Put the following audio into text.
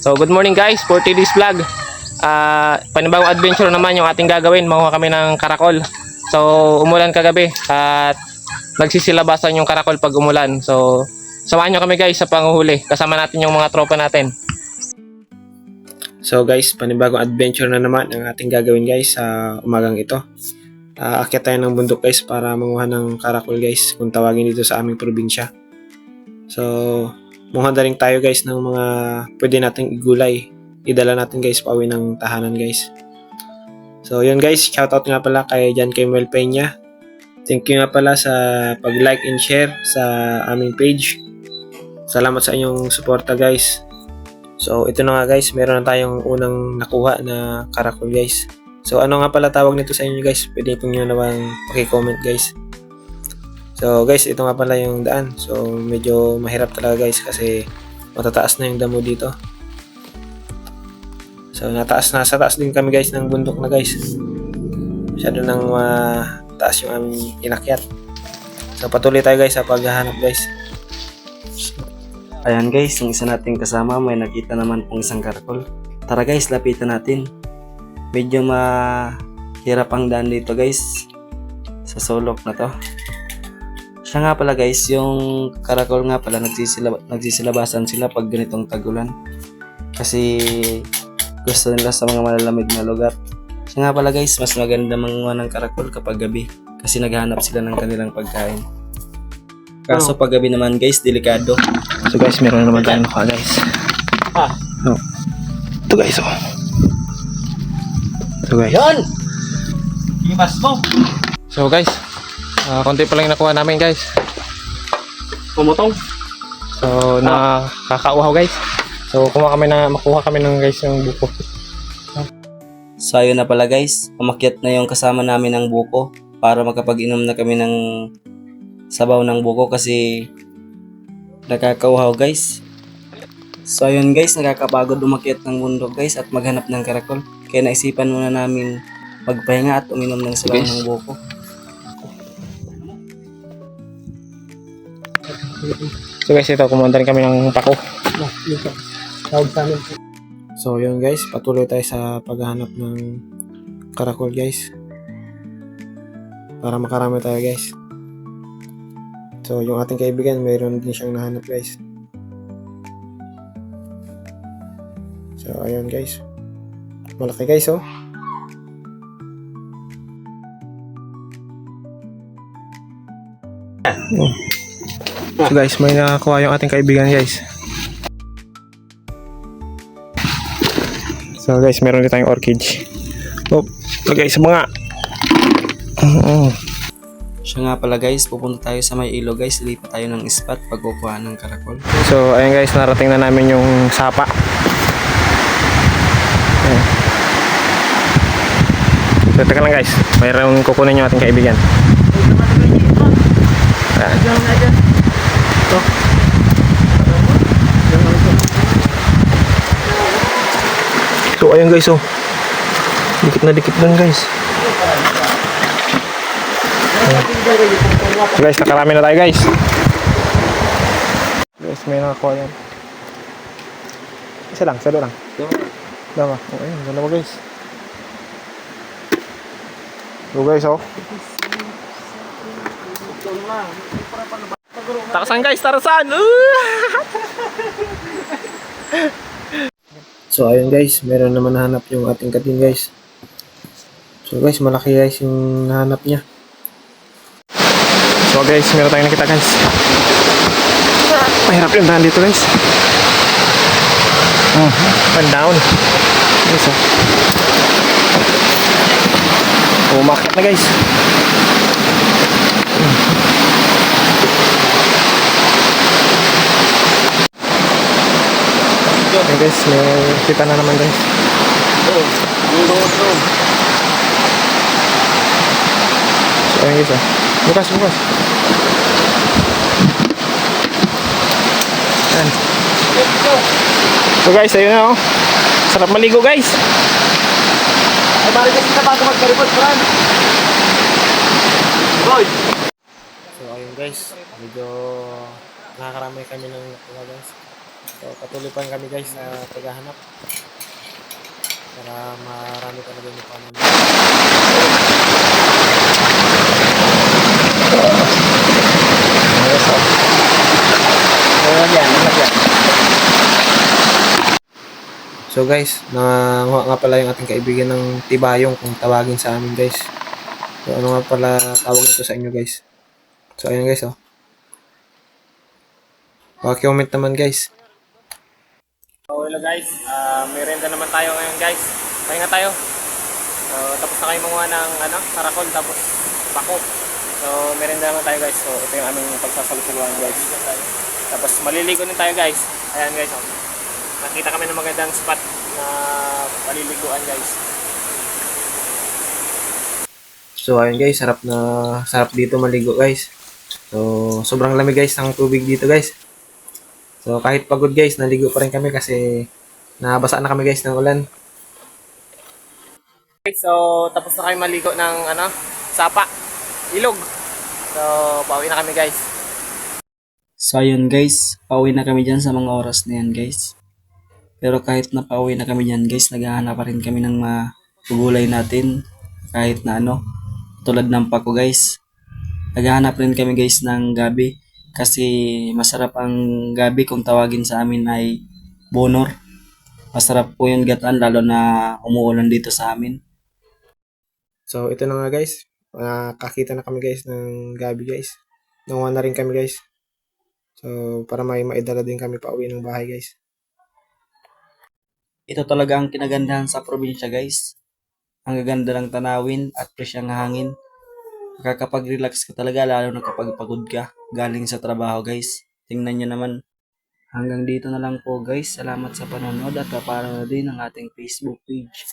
So good morning guys for today's vlog. Ah, panibagong adventure naman yung ating gagawin. Makuha kami ng karakol. So umulan kagabi at nagsisilabasan yung karakol pag umulan. So samahan nyo kami guys sa panguhuli. Kasama natin yung mga tropa natin. So guys, panibagong adventure na naman ang ating gagawin guys sa umagang ito. Ah, akyat tayo ng bundok guys para manguha ng karakol guys kung tawagin dito sa aming probinsya. So, Mungha na rin tayo guys ng mga pwede nating igulay. Idala natin guys pauwi ng tahanan guys. So yun guys, shoutout nga pala kay Jan Kemuel Peña. Thank you nga pala sa pag-like and share sa aming page. Salamat sa inyong suporta guys. So ito na nga guys, meron na tayong unang nakuha na karakol guys. So ano nga pala tawag nito sa inyo guys? Pwede po nyo naman paki-comment guys. So guys, ito nga pala yung daan. So medyo mahirap talaga guys kasi matataas na yung damo dito. So nataas na sa taas din kami guys ng bundok na guys. Masyado nang mataas yung aming inakyat. So patuloy tayo guys sa paghahanap guys. Ayan guys, yung isa nating kasama may nakita naman pong isang karakol. Tara guys, lapitan natin. Medyo mahirap ang daan dito guys. Sa sulok na to. Siya nga pala guys, yung karakol nga pala nagsisilab nagsisilabasan sila pag ganitong tagulan. Kasi gusto nila sa mga malalamig na lugar. Siya nga pala guys, mas maganda manguha ng karakol kapag gabi. Kasi naghahanap sila ng kanilang pagkain. Kaso pag gabi naman guys, delikado. So guys, meron naman tayong nakuha guys. Ah. Oh. Ito guys oh. Ito guys. Yan! Imas mo! So guys, ah, konti pa lang yung nakuha namin guys. Pumutong. So nakakauhaw guys. So kumuha kami na makuha kami ng guys ng buko. So ayun na pala guys, umakyat na yung kasama namin ng buko para makapag-inom na kami ng sabaw ng buko kasi nakakauhaw guys. So ayun guys, nakakapagod umakyat ng bundok guys at maghanap ng karakol. Kaya naisipan muna namin magpahinga at uminom ng sabaw Guys. ng buko. So guys, ito rin kami ng pako. So yun guys, patuloy tayo sa paghahanap ng karakol guys. Para makarami tayo guys. So yung ating kaibigan, mayroon din siyang nahanap guys. So ayun guys. Malaki guys oh. Oh. So guys, may nakakuha yung ating kaibigan guys. So guys, meron din tayong orchid. Oh, lagay sa mga. Oo. Siya nga pala guys, pupunta tayo sa may ilo guys. Lipat tayo ng spot pag kukuha ng karakol. So, ayun guys, narating na namin yung sapa. Ayan. So, teka lang guys. Mayroon kukunin yung ating kaibigan. Ayan. Ito. So, ayun guys, oh. Dikit na dikit lang guys. So guys, nakarami na tayo guys. Guys, may nakakuha yan. Isa lang, salo lang. Dama. Oh, ayun, dalawa guys. So guys, oh. Takasan guys, tarasan! so ayun guys, meron naman nahanap yung ating katin guys. So guys, malaki guys yung nahanap niya. So guys, meron tayong nakita guys. Mahirap yung daan dito guys. Uh, and down. Guys, oh. Umakit na guys. Okay guys, may kita na naman guys. So ayun guys, oh. Bukas, bukas. Yan. So guys, ayun na oh. Sarap maligo guys. Ay, bari kasi na bago magkaribot, Fran. Boy! So ayun guys, medyo nakakarami kami ng nakuha guys. So, patuloy pa kami guys sa paghahanap. Para marami talaga yung yan. So guys, nanguha nga pala yung ating kaibigan ng tibayong kung tawagin sa amin guys. So ano nga pala tawag nito sa inyo guys. So ayun guys oh. Paki-comment naman guys. Hello guys, uh, merenda naman tayo ngayon guys. Pahinga tayo. So tapos na kayo manguha ng ano, karakol tapos bako. So merenda naman tayo guys. So ito yung aming pagsasalusaluhan guys. Tapos maliligo din tayo guys. Ayan guys oh nakita kami ng magandang spot na paliliguan guys. So ayun guys, sarap na sarap dito maligo guys. So sobrang lamig guys ng tubig dito guys. So kahit pagod guys, naligo pa rin kami kasi nabasa na kami guys ng ulan. Okay, so tapos na kami maligo ng ano, sapa, ilog. So pauwi na kami guys. So ayun guys, pauwi na kami dyan sa mga oras na yan guys. Pero kahit na pauwi na kami dyan guys, naghahanap pa rin kami ng mga gulay natin. Kahit na ano, tulad ng pako guys. Naghahanap rin kami guys ng gabi. Kasi masarap ang gabi kung tawagin sa amin ay bonor. Masarap po yung gataan lalo na umuulan dito sa amin. So ito na nga guys, nakakita na kami guys ng gabi guys. Nanguha na rin kami guys. So para may maidala din kami pa uwi ng bahay guys. Ito talaga ang kinagandahan sa probinsya guys. Ang gaganda ng tanawin at fresh ang hangin. Nakakapag-relax ka talaga lalo na kapag pagod ka galing sa trabaho guys. Tingnan nyo naman. Hanggang dito na lang po guys. Salamat sa panonood at papanood din ang ating Facebook page.